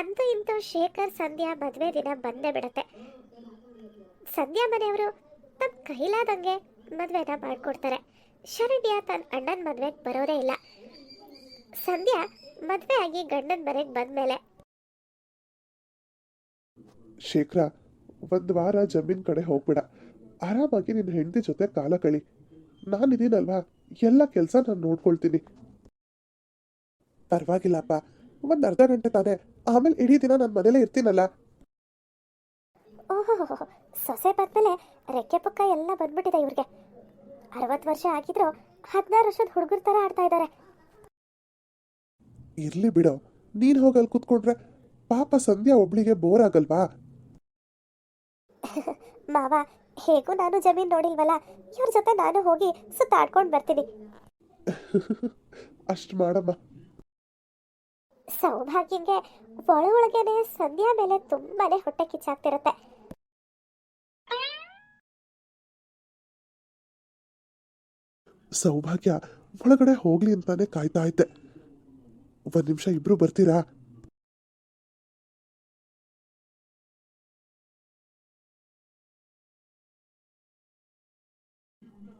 ಅಂತೂ ಇಂತೂ ಶೇಖರ್ ಸಂಧ್ಯಾ ಮದುವೆ ದಿನ ಬಂದೇ ಬಿಡತ್ತೆ. ಸಂಧ್ಯಾ ಮನೆಯವರು ತಮ್ಮ ಕೈಲಾದಂಗೆ ಮದುವೆನ ಮಾಡಿಕೊಡ್ತಾರೆ. ಶರಣ್ಯ ತನ್ನ ಅಣ್ಣನ ಮದುವೆಗೆ ಬರೋದೇ ಇಲ್ಲ. ಸಂಧ್ಯಾ ಮದುವೆ ಆಗಿ ಗಂಡನ ಮನೆಗೆ ಬಂದ್ಮೇಲೆ. ಶೇಖರ, ಒಂದು ವಾರ ಜಮೀನ್ ಕಡೆ ಹೋಗ್ಬಿಡ. ಆರಾಮಾಗಿ ನಿನ್ನ ಹೆಂಡತಿ ಜೊತೆ ಕಾಲ ಕಳಿ. ನಾನಿದ್ದೀನಲ್ವಾ ಎಲ್ಲ ಕೆಲಸ ನಾನು ನೋಡ್ಕೊಳ್ತೀನಿ. ಪರವಾಗಿಲ್ಲಪ್ಪ ಒಂದು ಅರ್ಧ ಗಂಟೆ ತಾನೆ. ಆಮೇಲೆ ಇಡೀ ದಿನ ನಾನು ಮನೇಲೇ ಇರ್ತೀನಲ್ಲ. ಓಹೋ ಸೊಸೆ ಬಂದ್ಮೇಲೆ ರೆಕ್ಕೆ ಪಕ್ಕ ಎಲ್ಲ ಬಂದ್ಬಿಟ್ಟಿದೆ ಇವ್ರಿಗೆ. ಅರವತ್ತು ವರ್ಷ ಆಗಿದ್ರು ಹದಿನಾರು ವರ್ಷದ ಹುಡುಗರ ಥರ ಆಡ್ತಾ ಇದ್ದಾರೆ ಇರ್ಲಿ ಬಿಡೋ. ನೀನು ಹೋಗಲ್ ಕೂತ್ಕೊಂಡ್ರೆ ಪಾಪ ಸಂಧ್ಯಾ ಒಬ್ಳಿಗೆ ಬೋರ್ ಆಗಲ್ವಾ? ಮಾವ ಹೇಗೂ ನಾನು ಜಮೀನ್ ನೋಡಿಲ್ವಲ್ಲ? ಇವ್ರ ಜೊತೆ ನಾನು ಹೋಗಿ ಸುತ್ತಾಡ್ಕೊಂಡು ಬರ್ತೀನಿ. ಅಷ್ಟು ಮಾಡಮ್ಮ. ಸೌಭಾಗ್ಯಂಗೆ ಒಳ ಒಳಗೇನೆ ಸಂಧ್ಯಾ ಮೇಲೆ ತುಂಬಾನೇ ಹೊಟ್ಟೆ ಕಿಚ್ಚಾಗ್ತಿರತ್ತೆ. ಸೌಭಾಗ್ಯ, ಒಳಗಡೆ ಹೋಗ್ಲಿ ಅಂತಾನೆ ಕಾಯ್ತಾ ಐತೆ ಒಂದ್ ನಿಮಿಷ ಇಬ್ರು ಬರ್ತೀರಾ?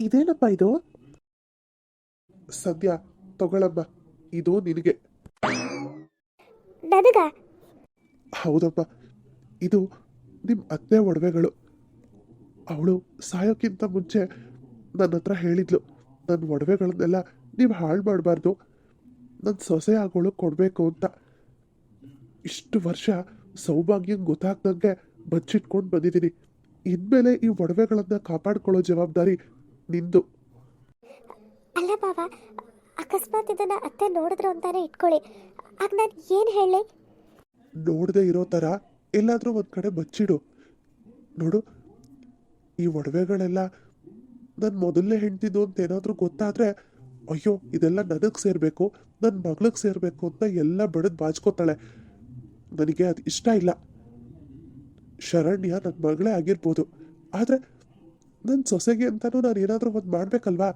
ಇದೇನಪ್ಪ ಇದು? ಸದ್ಯ ತಗೊಳಮ್ಮ, ಇದು ನಿನಗೆ. ನನಗ ಹೌದಪ್ಪ. ಇದು ನಿಮ್ಮ ಅತ್ತೆ ಒಡವೆಗಳು. ಅವಳು ಸಾಯೋಕ್ಕಿಂತ ಮುಂಚೆ ನನ್ನ ಹತ್ರ ಹೇಳಿದ್ಲು ನನ್ನ ಒಡವೆಗಳನ್ನೆಲ್ಲ ನೀವು ಹಾಳು ಮಾಡಬಾರ್ದು. ನನ್ನ ಸೊಸೆ ಆಗೋಳು ಕೊಡಬೇಕು ಅಂತ. ಇಷ್ಟು ವರ್ಷ ಸೌಭಾಗ್ಯಂಗೆ ಗೊತ್ತಾಗ್ದಂಗೆ ಬಚ್ಚಿಟ್ಕೊಂಡು ಬಂದಿದ್ದೀನಿ ಇನ್ಮೇಲೆ ಈ ಒಡವೆಗಳನ್ನು ಕಾಪಾಡ್ಕೊಳ್ಳೋ ಜವಾಬ್ದಾರಿ ನಿಂದು. ಅಲ್ಲ ಅಕಸ್ಮಾತ್ ಇದನ್ನ ಅತ್ತೆ ನೋಡಿದ್ರು ಅಂತಾನೆ ಇಟ್ಕೊಳ್ಳಿ. ಆಗ ನಾನು ಏನು ಹೇಳಿ? ನೋಡದೆ ಇರೋ ಥರ ಎಲ್ಲಾದರೂ ಒಂದು ಕಡೆ ಬಚ್ಚಿಡು ನೋಡು, ಈ ಒಡವೆಗಳೆಲ್ಲ ನನ್ನ ಮೊದಲನೇ ಹೆಂಡ್ತಿದ್ದು ಅಂತ ಏನಾದರೂ ಗೊತ್ತಾದರೆ, ಅಯ್ಯೋ, ಇದೆಲ್ಲ ನನಗೆ ಸೇರಬೇಕು ನನ್ನ ಮಗಳಿಗೆ ಸೇರಬೇಕು ಅಂತ ಎಲ್ಲ ಬಡದು ಬಾಚ್ಕೋತಾಳೆ. ನನಗೆ ಅದು ಇಷ್ಟ ಇಲ್ಲ. ಶರಣ್ಯ ನನ್ನ ಮಗಳೇ ಆಗಿರ್ಬೋದು. ಆದರೆ ನನ್ನ ಸೊಸೆಗೆ ಅಂತಲೂ ನಾನು ಏನಾದರೂ ಒಂದು ಮಾಡಬೇಕಲ್ವಾ?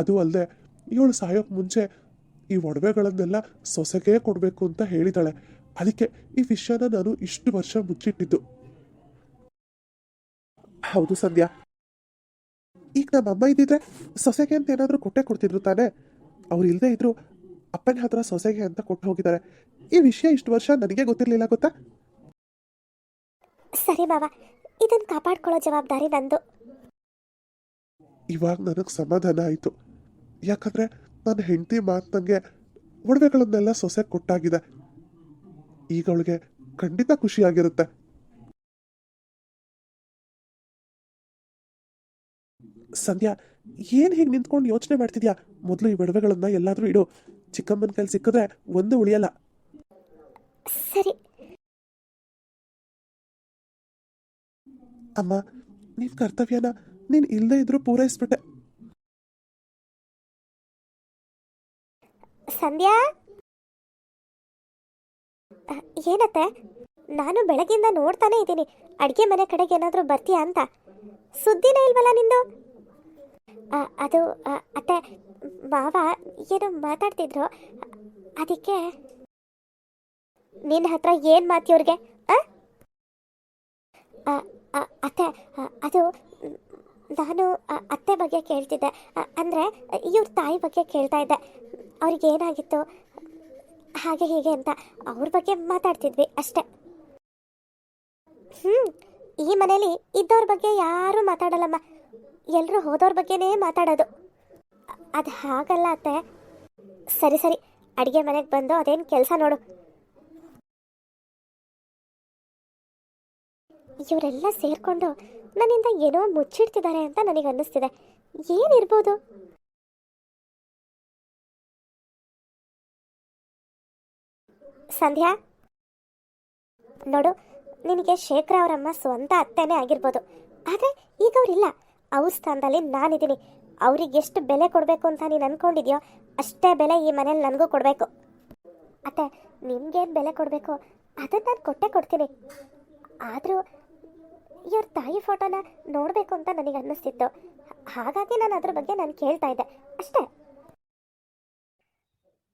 ಅದು ಅಲ್ಲದೆ ಇವಳು ಸಾಯೋಕ್ಕೆ ಮುಂಚೆ ಈ ಒಡವೆಗಳನ್ನೆಲ್ಲ ಸೊಸೆಗೆ ಕೊಡಬೇಕು ಅಂತ ಹೇಳಿದಾಳೆ. ಅದಕ್ಕೆ ಈ ವಿಷಯನ ನಾನು ಇಷ್ಟು ವರ್ಷ ಮುಚ್ಚಿಟ್ಟಿದ್ದು. ಹೌದು ಸಂಧ್ಯಾ. ಈಗ ನಮ್ಮ ಅಮ್ಮ ಇದ್ದಿದ್ರೆ ಸೊಸೆಗೆ ಅಂತ ಏನಾದರೂ ಕೊಟ್ಟೆ ಕೊಡ್ತಿದ್ರು ತಾನೇ. ಅವ್ರು ಇಲ್ಲದೆ ಇದ್ರು ಅಪ್ಪನ ಹತ್ರ ಸೊಸೆಗೆ ಅಂತ ಕೊಟ್ಟು ಹೋಗಿದ್ದಾರೆ. ಈ ವಿಷಯ ಇಷ್ಟು ವರ್ಷ ನನಗೆ ಗೊತ್ತಿರಲಿಲ್ಲ ಗೊತ್ತಾ? ಸರಿ ಬಾಬಾ ಇದನ್ನ ಕಾಪಾಡ್ಕೊಳ್ಳೋ ಜವಾಬ್ದಾರಿ ನಂದು. ಇವಾಗ ನನಗೆ ಸಮಾಧಾನ ಆಯಿತು. ಯಾಕಂದ್ರೆ ನನ್ನ ಹೆಂಡತಿ ಮಾತು ನನಗೆ ಒಡವೆಗಳನ್ನೆಲ್ಲ ಸೊಸೆ ಕೊಟ್ಟಾಗಿದೆ. ಈಗ ಅವಳಿಗೆ ಖಂಡಿತ ಖುಷಿಯಾಗಿರುತ್ತೆ. ಸಂಧ್ಯಾ ಏನು ಹೀಗೆ ನಿಂತ್ಕೊಂಡು ಯೋಚನೆ ಮಾಡ್ತಿದ್ಯಾ? ಮೊದಲು ಈ ಒಡವೆಗಳನ್ನ ಎಲ್ಲಾದರೂ ಇಡು. ಚಿಕ್ಕಮ್ಮನ ಕೈಲಿ ಸಿಕ್ಕಿದ್ರೆ ಒಂದು ಉಳಿಯಲ್ಲ. ಸರಿ. ಅಮ್ಮ ನಿನ್ ಕರ್ತವ್ಯನ ನೀನ್ ಇಲ್ಲದೆ ಇದ್ರೂ ಪೂರೈಸ್ಬಿಟ್ಟೆ. ಸಂಧ್ಯಾ? ಏನತ್ತೆ? ನಾನು ಬೆಳಗಿಂದ ನೋಡ್ತಾನೆ ಇದ್ದೀನಿ. ಅಡುಗೆ ಮನೆ ಕಡೆಗೆ ಏನಾದರೂ ಬರ್ತೀಯಾ ಅಂತ. ಸುದ್ದಿನೇ ಇಲ್ವಲ್ಲ ನಿಂದು? ಅದು ಅತ್ತೆ ಮಾವ ಏನೋ ಮಾತಾಡ್ತಿದ್ರು? ಅದಕ್ಕೆ ನಿನ್ನ ಹತ್ರ ಏನು ಮಾತಿ ಅವ್ರಿಗೆ ಆ? ಅ, ಅ, ಅತ್ತೆ ಅದು ನಾನು ಅತ್ತೆ ಬಗ್ಗೆ ಕೇಳ್ತಿದ್ದೆ. ಅಂದ್ರೆ ಇವ್ರ ತಾಯಿ ಬಗ್ಗೆ ಕೇಳ್ತಾ ಇದ್ದೆ. ಅವ್ರಿಗೆ ಏನಾಗಿತ್ತು ಹಾಗೆ ಹೀಗೆ ಅಂತ ಅವ್ರ ಬಗ್ಗೆ ಮಾತಾಡ್ತಿದ್ವಿ ಅಷ್ಟೇ. ಹ್ಞೂ ಈ ಮನೇಲಿ ಇದ್ದವ್ರ ಬಗ್ಗೆ ಯಾರೂ ಮಾತಾಡಲ್ಲಮ್ಮ. ಎಲ್ಲರೂ ಹೋದವ್ರ ಬಗ್ಗೆನೇ ಮಾತಾಡೋದು. ಅದು ಹಾಗಲ್ಲ ಅತ್ತೆ. ಸರಿ ಸರಿ, ಅಡುಗೆ ಮನೆಗೆ ಬಂದು ಅದೇನು ಕೆಲಸ ನೋಡು. ಇವರೆಲ್ಲ ಸೇರಿಕೊಂಡು ನನ್ನಿಂದ ಏನೋ ಮುಚ್ಚಿಡ್ತಿದ್ದಾರೆ ಅಂತ ನನಗೆ ಅನ್ನಿಸ್ತಿದೆ ಏನಿರ್ಬೋದು? ಸಂಧ್ಯಾ? ನೋಡು, ನಿನಗೆ ಶೇಖರ ಅವರಮ್ಮ ಸ್ವಂತ ಅತ್ತೆನೇ ಆಗಿರ್ಬೋದು. ಆದರೆ ಈಗ ಅವರಿಲ್ಲ. ಅವ್ರ ಸ್ಥಾನದಲ್ಲಿ ನಾನಿದ್ದೀನಿ. ಅವ್ರಿಗೆ ಎಷ್ಟು ಬೆಲೆ ಕೊಡಬೇಕು ಅಂತ ನೀನು ಅನ್ಕೊಂಡಿದ್ಯೋ, ಅಷ್ಟೇ ಬೆಲೆ ಈ ಮನೇಲಿ ನನಗೂ ಕೊಡಬೇಕು. ಅತ್ತೆ, ನಿಮ್ಗೇನು ಬೆಲೆ ಕೊಡಬೇಕು? ಅದನ್ನು ನಾನು ಕೊಟ್ಟೆ ಕೊಡ್ತೀನಿ. ಆದರೂ ಇವ್ರ ತಾಯಿ ಫೋಟೋನ ನೋಡಬೇಕು ಅಂತ ನನಗೆ ಅನ್ನಿಸ್ತಿತ್ತು. ಹಾಗಾಗಿ ನಾನು ಅದ್ರ ಬಗ್ಗೆ ನಾನು ಕೇಳ್ತಾ ಇದ್ದೆ. ಅಷ್ಟೇ.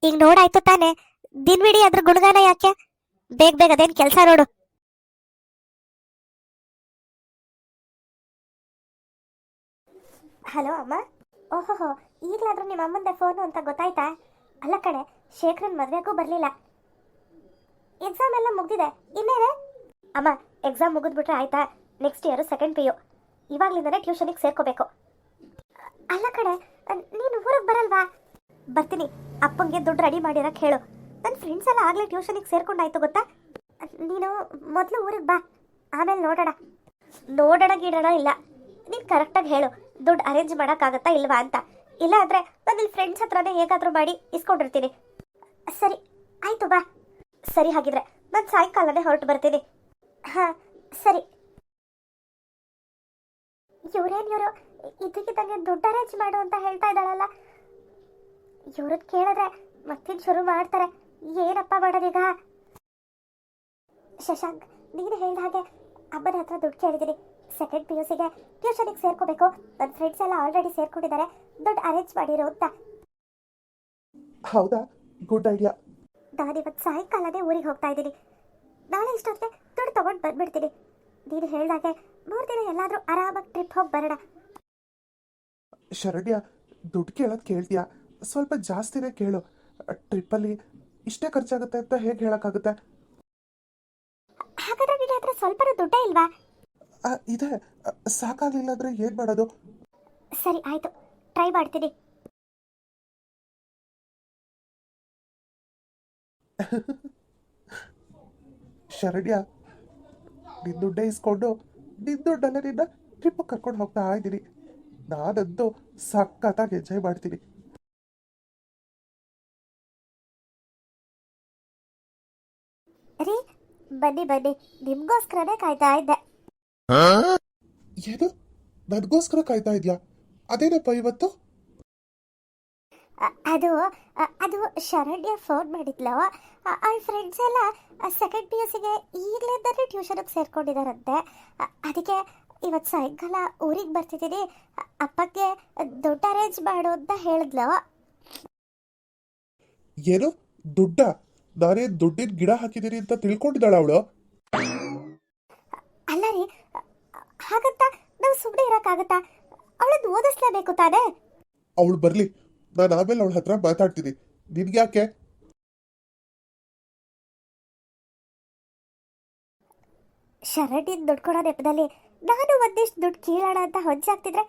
ಈಗ ನೋಡಾಯ್ತು ತಾನೆ. ದಿನವಿಡೀ ಅದ್ರ ಗುಣಗಾನ ಯಾಕೆ? ಬೇಗ ಬೇಗ ಅದೇನ್ ಕೆಲಸ ನೋಡು. ಹಲೋ ಅಮ್ಮ. ಓಹೋಹೋ, ಈಗಲಾದ್ರೂ ನಿಮ್ಮ ಅಮ್ಮಂದೆ ಫೋನು ಅಂತ ಗೊತ್ತಾಯ್ತಾ? ಅಲ್ಲ ಕಣೆ, ಶೇಖರನ್ ಮದ್ವೆಗೂ ಬರಲಿಲ್ಲ. ಎಕ್ಸಾಮ್ ಎಲ್ಲ ಮುಗ್ದಿದೆ. ಇನ್ನೇನೆ? ಅಮ್ಮ ಎಕ್ಸಾಮ್ ಮುಗಿದ್ಬಿಟ್ರೆ ಆಯ್ತಾ? Next year second P U ಇವಾಗ್ಲಿಂದನೇ ಟ್ಯೂಷನಿಗೆ ಸೇರ್ಕೋಬೇಕು. ಅಲ್ಲ ಕಣೆ, ನೀನು ಊರಿಗೆ ಬರಲ್ವಾ? ಬರ್ತೀನಿ. ಅಪ್ಪಂಗೆ ದುಡ್ಡು ರೆಡಿ ಮಾಡಿರಕ್ಕೆ ಹೇಳು. ನನ್ನ ಫ್ರೆಂಡ್ಸ್ ಎಲ್ಲ ಆಗಲೇ ಟ್ಯೂಷನಿಗೆ ಸೇರ್ಕೊಂಡಾಯ್ತು ಗೊತ್ತಾ? ನೀನು ಮೊದಲು ಊರಿಗೆ ಬಾ, ಆಮೇಲೆ ನೋಡೋಣ. ನೋಡೋಣ ಗಿಡೋಣ ಇಲ್ಲ. ನೀನು ಕರೆಕ್ಟಾಗಿ ಹೇಳು. ದುಡ್ಡು ಅರೇಂಜ್ ಮಾಡೋಕ್ಕಾಗತ್ತಾ ಇಲ್ವಾ ಅಂತ. ಇಲ್ಲ ಅಂದರೆ ನಾನು ಇಲ್ಲಿ ಫ್ರೆಂಡ್ಸ್ ಹತ್ರನೇ ಹೇಗಾದರೂ ಮಾಡಿ ಇಸ್ಕೊಂಡಿರ್ತೀನಿ. ಸರಿ, ಆಯಿತು ಬಾ. ಸರಿ ಹಾಗಿದ್ರೆ, ನಾನು ಸಾಯಂಕಾಲನೇ ಹೊರಟು ಬರ್ತೀನಿ. ಹಾಂ, ಸರಿ. ಇವ್ರೇನು ಇವರು? ಇದಕ್ಕಿದ್ದಂಗೆ ದುಡ್ಡು ಅರೇಂಜ್ ಮಾಡು ಅಂತ ಹೇಳ್ತಾ ಇದ್ದಾಳಲ್ಲ. ಇವ್ರದ್ದು ಕೇಳಿದ್ರೆ ಮತ್ತಿನ್ ಶುರು ಮಾಡ್ತಾರೆ. ಏನಪ್ಪ ಮಾಡೋದೀಗ? ಶಶಾಂಕ್ ನೀನು ಹೇಳಿದ ಹಾಗೆ ಅಮ್ಮನ ಹತ್ರ ದುಡ್ಡು ಕೇಳಿದ್ದೀನಿ. ಸೆಕೆಂಡ್ ಪಿ ಯು ಸಿಗೆ ಟ್ಯೂಷನಿಗೆ ಸೇರ್ಕೋಬೇಕು. ನನ್ನ ಫ್ರೆಂಡ್ಸ್ ಎಲ್ಲ ಆಲ್ರೆಡಿ ಸೇರ್ಕೊಂಡಿದ್ದಾರೆ. ದುಡ್ಡು ಅರೇಂಜ್ ಮಾಡಿರೋ ಅಂತ. ಹೌದಾ? ಗುಡ್ ಐಡಿಯಾ ನಾನಿವತ್ತು ಸಾಯಂಕಾಲನೇ ಊರಿಗೆ ಹೋಗ್ತಾ ಇದ್ದೀನಿ. ನಾಳೆ ಇಷ್ಟೊತ್ತಿಗೆ ದುಡ್ಡು ತಗೊಂಡು ಬಂದ್ಬಿಡ್ತೀನಿ. ನೀನು ಹೇಳ್ದಾಗೆ ಮೂರು ದಿನ ಎಲ್ಲಾದರೂ ಆರಾಮಾಗಿ ಟ್ರಿಪ್ ಹೋಗಿ ಬರೋಣ. ಶರಣ್ಯ ದುಡ್ಡು ಕೇಳೋದು ಕೇಳ್ತೀಯಾ? ಸ್ವಲ್ಪ ಜಾಸ್ತಿನೇ ಕೇಳು. ಟ್ರಿಪ್ಪಲ್ಲಿ ಇಷ್ಟೇ ಖರ್ಚಾಗುತ್ತೆ ಅಂತ ಹೇಗೆ ಹೇಳೋಕ್ಕಾಗುತ್ತೆ? ಹಾಗಾದ್ರೆ ನಿನ್ನ ಹತ್ರ ಸ್ವಲ್ಪನೂ ದುಡ್ಡ ಇಲ್ವಾ? ಆ, ಇದೆ. ಆ, ಸಾಕಾಗ್ಲಿಲ್ಲ ಅಂದ್ರೆ ಏನು ಮಾಡೋದು? ಸರಿ ಆಯ್ತು. ಟ್ರೈ ಮಾಡ್ತೀನಿ. ಶರಣ್ಯ ನಿನ್ ದುಡ್ಡೇ ಇಸ್ಕೊಂಡು ನಿನ್ ದುಡ್ಡಲ್ಲೇ ನಿನ್ನ ಟ್ರಿಪ್ ಕರ್ಕೊಂಡು ಹೋಗ್ತಾ ಇದ್ದೀನಿ ನಾನಂತೂ ಸಖತ್ತಾಗಿ ಎಂಜಾಯ್ ಮಾಡ್ತೀನಿ. ಬನ್ನಿ ಬನ್ನಿ. ನಿಮ್ಗೋಸ್ಕರನೇ ಕಾಯ್ತಾ ಇದ್ದೆ. ಏನು ನನಗೋಸ್ಕರ ಕಾಯ್ತಾ ಇದ್ಯಾ? ಅದೇನಪ್ಪ ಇವತ್ತು? ಅ- ಅದು ಅ- ಅದು ಶರಣ್ಯ ಫೋನ್ ಮಾಡಿದ್ಲು. ಅವ್ರ ಫ್ರೆಂಡ್ಸ್ ಎಲ್ಲ ಸೆಕೆಂಡ್ ಪಿ ಯು ಸಿಗೆ ಈಗಲಿಂದಲೇ ಟ್ಯೂಷನ್ಗೆ ಸೇರ್ಕೊಂಡಿದ್ದಾರಂತೆ ಅ- ಅದಕ್ಕೆ ಇವತ್ತು ಸಾಯಂಕಾಲ ಊರಿಗೆ ಬರ್ತಿದ್ದೀನಿ ಅಪ್ಪಕ್ಕೆ ಅಪ್ಪಗೆ ದುಡ್ಡು ಅರೇಂಜ್ ಮಾಡು ಅಂತ ಹೇಳಿದ್ಲು. ಏನು? ದುಡ್ಡ? ನಾನೇನು ದುಡ್ಡಿನ ಗಿಡ ಹಾಕಿದಿರಿ ಅಂತ ತಿಳ್ಕೊಂಡಿದ್ದಾಳ ಅವಳು. ಅಲ್ಲ ರೀ ಹಾಗಂತ ನಾವು ಸುಮ್ಮನೆ ಇರೋಕ್ಕಾಗತ್ತಾ? ಅವಳನ್ನು ಓದಿಸ್ಲೇಬೇಕು ತಾನೇ? ಅವಳು ಬರಲಿ ನಾನು ಆಮೇಲೆ ಅವಳ ಹತ್ರ ಮಾತಾಡ್ತೀನಿ. ನಿನ್ಗ್ಯಾಕೆ ಶರಣ್ಯನ ದುಡ್ಡು ಕೊಡೋ ನೆಪದಲ್ಲಿ ನಾನು ಒಂದಿಷ್ಟು ದುಡ್ಡು ಕೀಳೋಣ ಅಂತ ಹೊಂಚಾಗ್ತಿದ್ರೆ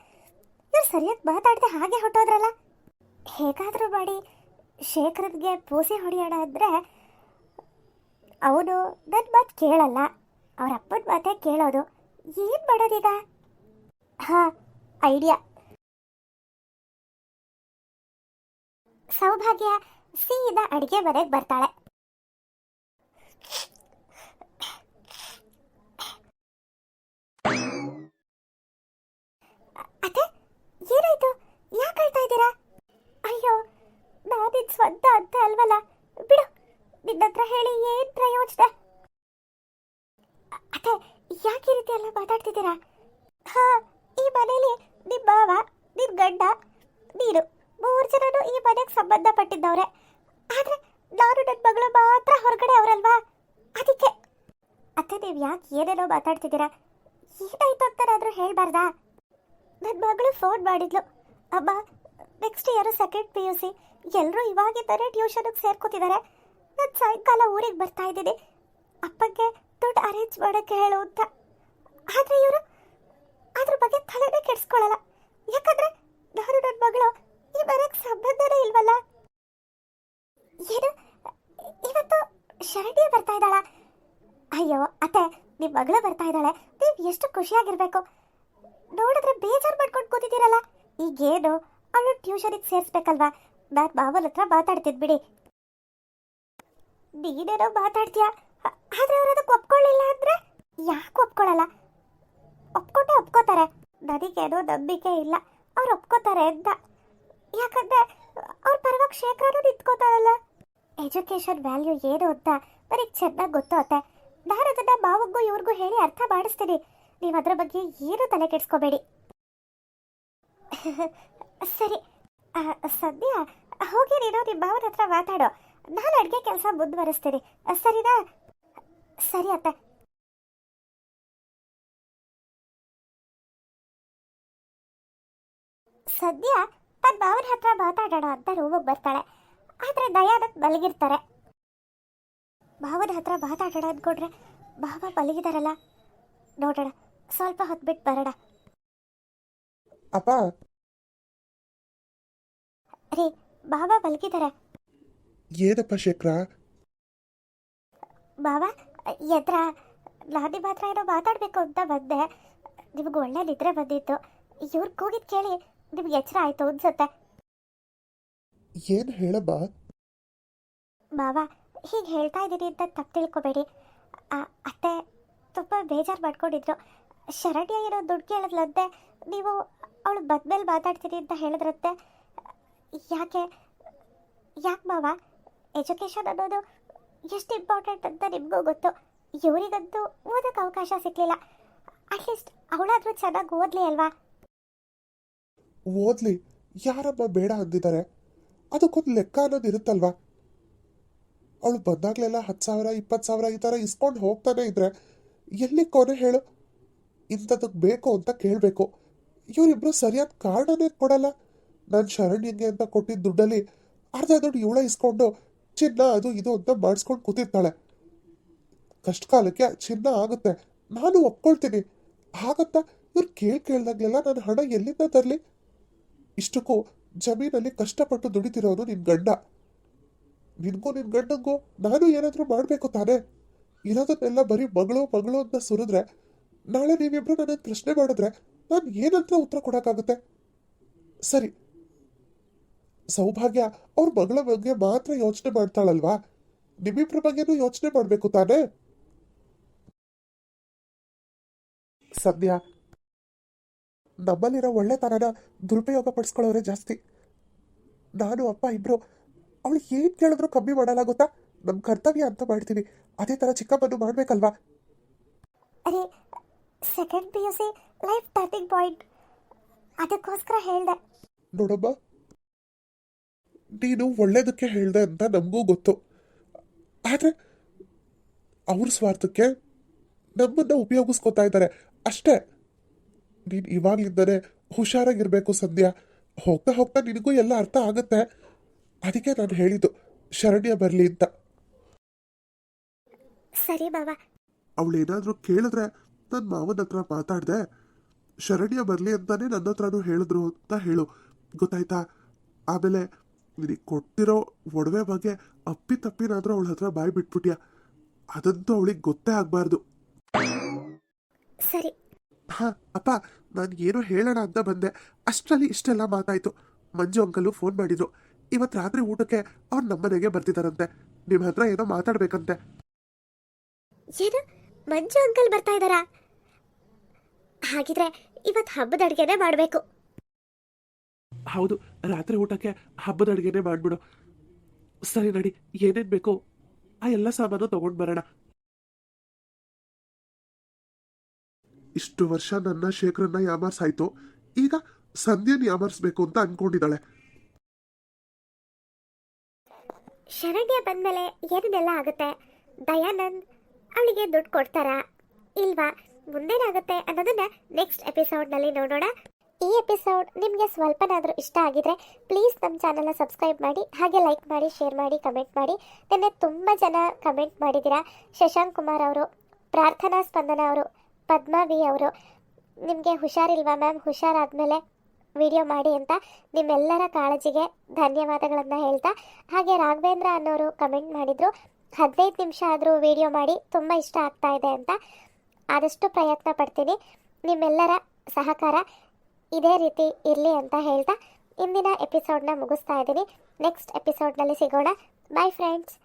ಇವ್ರು ಸರಿಯಾಗಿ ಮಾತಾಡದೆ ಹಾಗೆ ಹೊಟ್ಟೋದ್ರಲ್ಲ ಹೇಗಾದರೂ ಮಾಡಿ ಶೇಖರನ್ಗೆ ಪೂಸೆ ಹೊಡೆಯೋಣ ಅಂದರೆ ಅವನು ನನ್ನ ಮಾತು ಕೇಳಲ್ಲ. ಅವ್ರ ಅಪ್ಪನ ಮಾತೇ ಕೇಳೋದು ಏನು ಮಾಡೋದೀಗ? ಹಾಂ, ಐಡಿಯಾ. ಸೌಭಾಗ್ಯ ಸೀದಾ ಅಡುಗೆ ಮನೆಗೆ ಬರ್ತಾಳೆ. ಯಾಕೆ ಅಯ್ಯೋ, ನಾನಿನ್ ಸ್ವಂತ ಅಂತ ಅಲ್ವಲ್ಲ. ಬಿಡು ನಿನ್ನ ಹತ್ರ ಹೇಳಿ ಏನ್ ಪ್ರಯೋಜನ? ಅತ್ತೆ, ಯಾಕೆ ರೀತಿ ಎಲ್ಲ ಮಾತಾಡ್ತಿದ್ದೀರಾ? ಹಾ, ಈ ಮನೇಲಿ ನಿಮ್ ಮಾವ ನಿನ್ ಗಂಡ, ನೀನು ಮೂರು ಜನನು ಈ ಮನೆಗೆ ಸಂಬಂಧಪಟ್ಟಿದ್ದವ್ರೆ. ಆದ್ರೆ ನಾನು ನನ್ನ ಮಗಳು ಮಾತ್ರ ಹೊರಗಡೆ ಅವರಲ್ವಾ? ಅದಕ್ಕೆ. ಅತ್ತೆ, ನೀವು ಯಾಕೆ ಏನೇನೋ ಮಾತಾಡ್ತಿದ್ದೀರಾ? ಏನಾಯ್ತು ಅಂತನಾದ್ರೂ ಹೇಳ್ಬಾರ್ದಾ? ನನ್ನ ಮಗಳು ಫೋನ್ ಮಾಡಿದ್ಲು. ಅಮ್ಮ next year second P U C ಎಲ್ಲರೂ ಇವಾಗಿದ್ದಾರೆ ಟ್ಯೂಷನ್ಗೆ ಸೇರ್ಕೋತಿದ್ದಾರೆ. ನಾನು ಸಾಯಂಕಾಲ ಊರಿಗೆ ಬರ್ತಾ ಇದ್ದೀನಿ. ಅಪ್ಪಗೆ ದುಡ್ಡು ಅರೇಂಜ್ ಮಾಡೋಕ್ಕೆ ಹೇಳು ಅಂತ. ಆದರೆ ಇವರು ಅದ್ರ ಬಗ್ಗೆ ತಲೆನೇ ಕೆಡಿಸ್ಕೊಳ್ಳಲ್ಲ ಯಾಕಂದ್ರೆ ನಾನು ನನ್ನ ಮಗಳು ಈ ಮನೆಗೆ ಸಂಬಂಧನೇ ಇಲ್ವಲ್ಲ. ಏನು? ಇವತ್ತು ಶರಣ್ಯ ಬರ್ತಾ ಇದ್ದಾಳ. ಅಯ್ಯೋ, ಅತ್ತೆ ನಿಮ್ಮ ಮಗಳು ಬರ್ತಾ ಇದ್ದಾಳೆ. ನೀವು ಎಷ್ಟು ಖುಷಿಯಾಗಿರ್ಬೇಕು. ನೋಡಿದ್ರೆ ಬೇಜಾರು ಮಾಡ್ಕೊಂಡು ಕೂತಿದ್ದೀರಲ್ಲ. ಈಗೇನು? ಅವಳು ಟ್ಯೂಷನಿಗೆ ಸೇರಿಸ್ಬೇಕಲ್ವಾ? ನಾನು ಮಾವನ ಹತ್ರ ಮಾತಾಡ್ತಿದ್ ಬಿಡಿ. ನೀನೇನೋ ಮಾತಾಡ್ತೀಯ? ಆದ್ರೆ ಅವ್ರು ಅದಕ್ಕೆ ಒಪ್ಕೊಳ್ಳಿಲ್ಲ ಅಂದ್ರೆ? ಯಾಕೆ ಒಪ್ಕೊಳ್ಳಲ್ಲ? ಒಪ್ಕೊಂಡೆ ಒಪ್ಕೋತಾರೆ. ನನಗೇನೋ ನಂಬಿಕೆ ಇಲ್ಲ. ಅವ್ರು ಒಪ್ಕೋತಾರೆ ಅಂತ. ಯಾಕಂದ್ರೆ ಅವ್ರ ಪರವಾಗಿ ಶೇಖರನು ನಿಂತ್ಕೋತಾರಲ್ಲ. ಎಜುಕೇಶನ್ ವ್ಯಾಲ್ಯೂ ಏನು ಅಂತ ನನಗೆ ಚೆನ್ನಾಗಿ ಗೊತ್ತೋತೆ ನಾನು ಅದನ್ನ ಮಾವಗೂ ಇವ್ರಿಗೂ ಹೇಳಿ ಅರ್ಥ ಮಾಡಿಸ್ತೀನಿ. ನೀವು ಅದ್ರ ಬಗ್ಗೆ ಏನು ತಲೆ ಕೆಡಿಸ್ಕೋಬೇಡಿ. ಸರಿ. ಸದ್ಯ ಹೋಗಿ ನೀನು ನಿಮ್ಮ ಮಾವನ ಹತ್ರ ಮಾತಾಡೋ. ನಾನು ಅಡುಗೆ ಕೆಲಸ ಬುದ್ಧ ಬರೆಸ್ತೀರಿ ಸರಿನಾ? ಸರಿ ಅತ್ತೆ. ಸದ್ಯ ತನ್ನ ಮಾವನ ಹತ್ರ ಮಾತಾಡೋಣ ಅಂತ ರೂಮಿಗೆ ಬರ್ತಾಳೆ. ಆದ್ರೆ ದಯಾನಂದ್ ಮಲಗಿರ್ತಾರೆ. ಮಾವನ ಹತ್ರ ಮಾತಾಡೋಣ ಅಂದ್ಕೊಂಡ್ರೆ ಮಾವ ಮಲಗಿದಾರಲ್ಲ. ನೋಡೋಣ ಸ್ವಲ್ಪ ಹೊತ್ತು ಬಿಟ್ಟು ಬರೋಣ. ಅಪ್ಪ. ರೀ ಮಾವ ಮಲಗಿದ್ದಾರೆ ಏನಪ್ಪ ಶೇಖರ? ಬಾವಾ ಎದ್ರ? ನಾನು ನಿಮ್ಮ ಹತ್ರ ಏನೋ ಮಾತಾಡಬೇಕು ಅಂತ ಬಂದೆ. ನಿಮ್ಗೆ ಒಳ್ಳೆ ನಿದ್ರೆ ಬಂದಿತ್ತು. ಇವ್ರು ಕೂಗಿದ್ ಕೇಳಿ ನಿಮ್ಗೆ ಎಚ್ಚರ ಆಯ್ತು ಅನ್ಸತ್ತೆ. ಏನು ಹೇಳಮ್ಮ ಮಾವ ಹೀಗೆ ಹೇಳ್ತಾ ಇದ್ದೀನಿ ಅಂತ ತಪ್ಪು ತಿಳ್ಕೋಬೇಡಿ. ಆ, ಅತ್ತೆ ತುಂಬ ಬೇಜಾರು ಮಾಡ್ಕೊಂಡಿದ್ರು. ಶರಣ್ಯ ಏನೋ ದುಡ್ಡು ಕೇಳಿದ್ಲಂತೆ ನೀವು ಅವಳು ಬಂದ್ಮೇಲೆ ಮಾತಾಡ್ತೀನಿ ಅಂತ ಹೇಳಿದ್ರಂತೆ. ಯಾಕೆ ಯಾಕೆ ಮಾವ? ಎಜುಕೇಷನ್ ಅನ್ನೋದು ಎಷ್ಟು ಇಂಪಾರ್ಟೆಂಟ್ ಅಂತ ನಿಮಗೂ ಗೊತ್ತು. ಇವರಿಗಂತೂ ಓದೋಕ್ಕೆ ಅವಕಾಶ ಸಿಗಲಿಲ್ಲ. ಅಟ್ಲೀಸ್ಟ್ ಅವಳಾದರೂ ಚೆನ್ನಾಗಿ ಓದಲಿ ಅಲ್ವಾ? ಓದಲಿ? ಯಾರಮ್ಮ ಬೇಡ ಅಂದಿದ್ದಾರೆ. ಅದಕ್ಕೊಂದು ಲೆಕ್ಕ ಅನ್ನೋದು ಇರುತ್ತಲ್ವಾ? ಅವಳು ಬಂದಾಗಲೆಲ್ಲ ಹತ್ತು ಸಾವಿರ, ಇಪ್ಪತ್ತು ಸಾವಿರ ಈ ಥರ ಇಸ್ಕೊಂಡು ಹೋಗ್ತಾನೆ ಇದ್ರೆ ಎಲ್ಲಿ ಕೊನೆ ಹೇಳು? ಇಂಥದಕ್ಕೆ ಬೇಕು ಅಂತ ಕೇಳಬೇಕು. ಇವರಿಬ್ರು ಸರಿಯಾದ ಕಾರಣನೇ ಕೊಡಲ್ಲ. ನಾನು ಶರಣ್ಯಂಗೆ ಅಂತ ಕೊಟ್ಟಿದ್ದ ದುಡ್ಡಲ್ಲಿ ಅರ್ಧ ದುಡ್ಡು ಇವಳ ಇಸ್ಕೊಂಡು ಚಿನ್ನ ಅದು ಇದು ಅಂತ ಮಾಡಿಸ್ಕೊಂಡು ಕೂತಿರ್ತಾಳೆ. ಕಷ್ಟ ಕಾಲಕ್ಕೆ ಚಿನ್ನ ಆಗುತ್ತೆ. ನಾನು ಒಪ್ಕೊಳ್ತೀನಿ. ಹಾಗಂತ ಇವ್ರು ಕೇಳಿ ಕೇಳ್ದಾಗ್ಲೆಲ್ಲ ನಾನು ಹಣ ಎಲ್ಲಿಂದ ತರಲಿ? ಇಷ್ಟಕ್ಕೂ ಜಮೀನಲ್ಲಿ ಕಷ್ಟಪಟ್ಟು ದುಡಿತಿರೋನು ನಿನ್ ಗಂಡ. ನಿನ್ಗೂ ನಿನ್ ಗಂಡಂಗೂ ನಾನು ಏನಾದರೂ ಮಾಡಬೇಕು ತಾನೇ? ಇರೋದನ್ನೆಲ್ಲ ಬರೀ ಮಗಳು ಮಗಳು ಅಂತ ಸುರಿದ್ರೆ, ನಾಳೆ ನೀವಿಬ್ರು ನನ್ನ ಪ್ರಶ್ನೆ ಮಾಡಿದ್ರೆ ನಾನು ಏನಂತ ಉತ್ತರ ಕೊಡೋಕ್ಕಾಗುತ್ತೆ? ಸರಿ ಸೌಭಾಗ್ಯ ಅವ್ರ ಮಗಳ ಬಗ್ಗೆ ಮಾತ್ರ ಯೋಚನೆ ಮಾಡ್ತಾಳಲ್ವಾ? ನಿಮ್ಮಿಬ್ರ ಬಗ್ಗೆನೂ ಯೋಚನೆ ಮಾಡಬೇಕು ತಾನೇ? ಸದ್ಯ ನಮ್ಮಲ್ಲಿರೋ ಒಳ್ಳೆತನನ ದುರುಪಯೋಗ ಪಡಿಸ್ಕೊಳ್ಳೋರೆ ಜಾಸ್ತಿ. ನಾನು ಅಪ್ಪ ಇಬ್ರು ಅವಳು ಏನು ಕೇಳಿದ್ರು ಕಮ್ಮಿ ಮಾಡಲ್ಲ ಗೊತ್ತಾ? ನಮ್ಮ ಕರ್ತವ್ಯ ಅಂತ ಮಾಡ್ತೀವಿ. ಅದೇ ಥರ ಚಿಕ್ಕಮ್ಮನ್ನು ಮಾಡಬೇಕಲ್ವಾ? ಅರೆ second P U C life turning point ಅದಕ್ಕೋಸ್ಕರ ಹೇಳ್ದೆ. ನೋಡಮ್ಮ ನೀನು ಒಳ್ಳೇದಕ್ಕೆ ಹೇಳಿದೆ ಅಂತ ನಮಗೂ ಗೊತ್ತು. ಆದರೆ ಅವ್ರ ಸ್ವಾರ್ಥಕ್ಕೆ ನಮ್ಮನ್ನು ಉಪಯೋಗಿಸ್ಕೊತಾ ಇದ್ದಾರೆ. ಅಷ್ಟೇ. ನೀನು ಇವಾಗ್ಲಿಂದನೇ ಹುಷಾರಾಗಿರಬೇಕು ಸಂಧ್ಯಾ. ಹೋಗ್ತಾ ಹೋಗ್ತಾ ನಿನಗೂ ಎಲ್ಲ ಅರ್ಥ ಆಗುತ್ತೆ. ಅದಕ್ಕೆ ನಾನು ಹೇಳಿದ್ದು ಶರಣ್ಯ ಬರಲಿ ಅಂತ. ಸರಿ ಬಾಬಾ ಅವಳು ಏನಾದರೂ ಕೇಳಿದ್ರೆ ನನ್ನ ಮಾವನ ಹತ್ರ ಮಾತಾಡಿದೆ. ಶರಣ್ಯ ಬರಲಿ ಅಂತಾನೆ ನನ್ನ ಹತ್ರನೂ ಹೇಳಿದ್ರು ಅಂತ ಹೇಳು. ಗೊತ್ತಾಯ್ತಾ? ಆಮೇಲೆ ನಿನಗೆ ಕೊಟ್ಟಿರೋ ಒಡವೆ ಬಗ್ಗೆ ಅಪ್ಪಿ ತಪ್ಪಿನಾದ್ರೂ ಅವಳ ಹತ್ರ ಬಾಯಿ ಬಿಟ್ಬಿಟ್ಯಾ? ಅದಂತೂ ಅವಳಿಗೆ ಗೊತ್ತೇ ಆಗಬಾರ್ದು. ಸರಿ. ಹಾ ಅಪ್ಪ ನಾನು ಏನು ಹೇಳೋಣ ಅಂತ ಬಂದೆ. ಅಷ್ಟರಲ್ಲಿ ಇಷ್ಟೆಲ್ಲ ಮಾತಾಯ್ತು. ಮಂಜು ಅಂಕಲು ಫೋನ್ ಮಾಡಿದ್ರು. ಇವತ್ತು ರಾತ್ರಿ ಊಟಕ್ಕೆ ಅವ್ರು ನಮ್ಮನೆಗೆ ಬರ್ತಿದಾರಂತೆ. ನಿಮ್ಮ ಹತ್ರ ಏನೋ ಮಾತಾಡ್ಬೇಕಂತೆ. ಏನು? ಮಂಜು ಅಂಕಲ್ ಬರ್ತಾ ಇದ್ದಾರಾ? ಹಾಗಿದ್ರೆ ಇವತ್ತು ಹಬ್ಬದ ಅಡುಗೆನೇ ಮಾಡಬೇಕು. ಹೌದು ರಾತ್ರಿ ಊಟಕ್ಕೆ ಹಬ್ಬದ ಅಡುಗೆನೇ ಮಾಡ್ಬಿಡು. ಸರಿ ನಡಿ ಏನೇನು ಬೇಕು ಆ ಎಲ್ಲ ಸಾಮಾನು ತಗೊಂಡ್ ಬರೋಣ. ಇಷ್ಟು ವರ್ಷ ನನ್ನ ಶೇಖರನ್ನ ಯಾಮಾರ್ಸಾಯ್ತು ಈಗ ಸಂಧ್ಯನ್ ಯಾಮಾರ್ಸ್ಬೇಕು ಅಂತ ಅನ್ಕೊಂಡಿದ್ದಾಳೆ. ಶರಣ್ಯ ಬಂದಮೇಲೆ ಏನೇನೆಲ್ಲ ಆಗುತ್ತೆ? ದಯಾನಂದ್ ಅವಳಿಗೆ ದುಡ್ಡು ಕೊಡ್ತಾರಾ? ಇಲ್ವಾ? ಮುಂದೇನಾಗುತ್ತೆ ಅನ್ನೋದನ್ನ ನೆಕ್ಸ್ಟ್ ಎಪಿಸೋಡ್ನಲ್ಲಿ ನೋಡೋಣ. ಈ ಎಪಿಸೋಡ್ ನಿಮಗೆ ಸ್ವಲ್ಪನಾದರೂ ಇಷ್ಟ ಆಗಿದ್ರೆ ಪ್ಲೀಸ್ ನಮ್ಮ ಚಾನಲ್ನ ಸಬ್ಸ್ಕ್ರೈಬ್ ಮಾಡಿ, ಹಾಗೆ ಲೈಕ್ ಮಾಡಿ ಶೇರ್ ಮಾಡಿ ಕಮೆಂಟ್ ಮಾಡಿ. ನಿನ್ನೆ ತುಂಬ ಜನ ಕಮೆಂಟ್ ಮಾಡಿದ್ದೀರಾ. ಶಶಾಂಕ್ ಕುಮಾರ್ ಅವರು, ಪ್ರಾರ್ಥನಾ ಸ್ಪಂದನ ಅವರು ಪದ್ಮಾ ವಿ ಅವರು. ನಿಮಗೆ ಹುಷಾರಿಲ್ವಾ ಮ್ಯಾಮ್ ಹುಷಾರಾದಮೇಲೆ ವಿಡಿಯೋ ಮಾಡಿ ಅಂತ ನಿಮ್ಮೆಲ್ಲರ ಕಾಳಜಿಗೆ ಧನ್ಯವಾದಗಳನ್ನು ಹೇಳ್ತಾ, ಹಾಗೆ ರಾಘವೇಂದ್ರ ಅನ್ನೋರು ಕಮೆಂಟ್ ಮಾಡಿದರು. ಹದಿನೈದು ನಿಮಿಷ ಆದರೂ ವಿಡಿಯೋ ಮಾಡಿ ತುಂಬ ಇಷ್ಟ ಆಗ್ತಾ ಇದೆ ಅಂತ ಆದಷ್ಟು ಪ್ರಯತ್ನ ಪಡ್ತೀನಿ. ನಿಮ್ಮೆಲ್ಲರ ಸಹಕಾರ. ಇದೇ ರೀತಿ ಇರಲಿ ಅಂತ ಹೇಳ್ತಾ ಇಂದಿನ ಎಪಿಸೋಡ್ನ ಮುಗಿಸ್ತಾ ಇದ್ದೀನಿ. ನೆಕ್ಸ್ಟ್ ಎಪಿಸೋಡ್ನಲ್ಲಿ ಸಿಗೋಣ. Bye friends